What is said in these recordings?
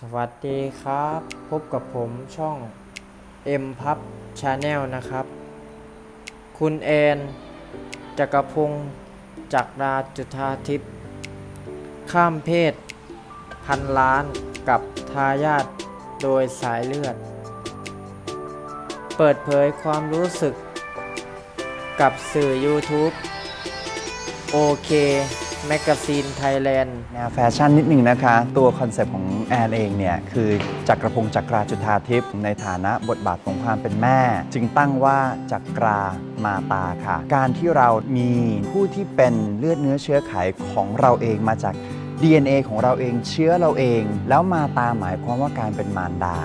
สวัสดีครับ พบกับผมช่อง M p u b Channel นะครับ คุณแอนจักรพงศ์จักราจุธาทิพย์ข้ามเพศ พันล้านกับทายาทโดยสายเลือด เปิดเผยความรู้สึกกับสื่อ YouTube โอเค แมกกาซีนไทยแลนด์ แนวแฟชั่นนิดหนึ่งนะคะ ตัวคอนเซปต์ของแอนเองเนี่ยคือจักรพงศ์จักราจุธาทิพย์ในฐานะบทบาทของความเป็นแม่ จึงตั้งว่าจักรามาตาค่ะ การที่เรามีผู้ที่เป็นเลือดเนื้อเชื้อไขของเราเองมาจาก DNA ของเราเองเชื้อเราเอง แล้วมาตาหมายความว่าการเป็นมารดา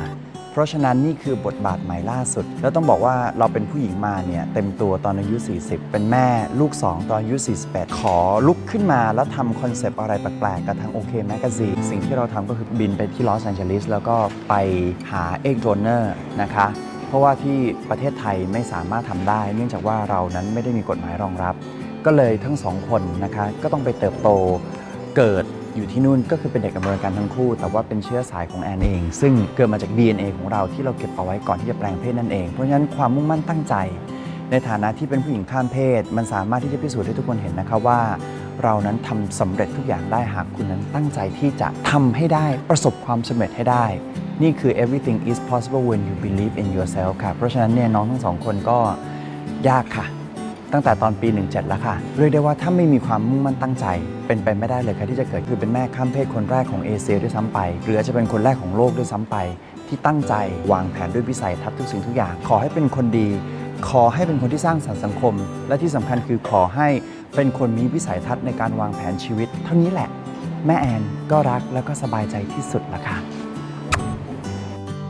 เพราะฉะนั้นนี่คือบทบาทใหม่ล่าสุด แล้วต้องบอกว่าเราเป็นผู้หญิงมาเนี่ยเต็มตัวตอนอายุ 40 เป็นแม่ลูก 2 ตอนอายุ 48 ขอลุกขึ้นมาแล้วทำคอนเซปต์อะไรแปลกๆ กับทางโอเคแมกซีสิ่งที่เราทำก็คือบินไปที่ลอสแอนเจลิสแล้วก็ไปหาเอ็กโดเนอร์นะคะเพราะว่าที่ประเทศไทยไม่สามารถทำได้ เนื่องจากว่าเรานั้นไม่ได้มีกฎหมายรองรับ ก็เลยทั้งสองคนนะคะก็ต้องไปเติบโตเกิด อยู่ที่นู่นก็คือเป็นเด็กอเมริกันทั้งคู่ แต่ว่าเป็นเชื้อสายของแอนเอง ซึ่งเกิดมาจาก DNA ของเราที่เราเก็บเอาไว้ก่อนที่จะแปลงเพศนั่นเอง เพราะฉะนั้นความมุ่งมั่นตั้งใจ ในฐานะที่เป็นผู้หญิงข้ามเพศ มันสามารถที่จะพิสูจน์ให้ทุกคนเห็นนะคะว่า เรานั้นทำสำเร็จทุกอย่างได้หากคุณนั้นตั้งใจที่จะทำให้ได้ประสบความสำเร็จให้ได้ นี่คือ everything is possible when you believe in yourself ค่ะเพราะฉะนั้นเนี่ยน้องทั้งสองคนก็ยากค่ะ ตั้งแต่ตอนปี 17 แล้วค่ะ เรียกได้ว่าถ้าไม่มีความมุ่งมั่นตั้งใจ เป็นไปไม่ได้เลยค่ะที่จะเกิดคือเป็นแม่ข้ามเพศคนแรกของเอเชียด้วยซ้ำไป หรืออาจจะเป็นคนแรกของโลกด้วยซ้ำไป ที่ตั้งใจวางแผนด้วยวิสัยทัศน์ทุกสิ่งทุกอย่าง ขอให้เป็นคนดี ขอให้เป็นคนที่สร้างสรรค์สังคม และที่สำคัญคือขอให้เป็นคนมีวิสัยทัศน์ในการวางแผนชีวิต เท่านี้แหละ แม่แอนก็รักแล้วก็สบายใจที่สุดละค่ะ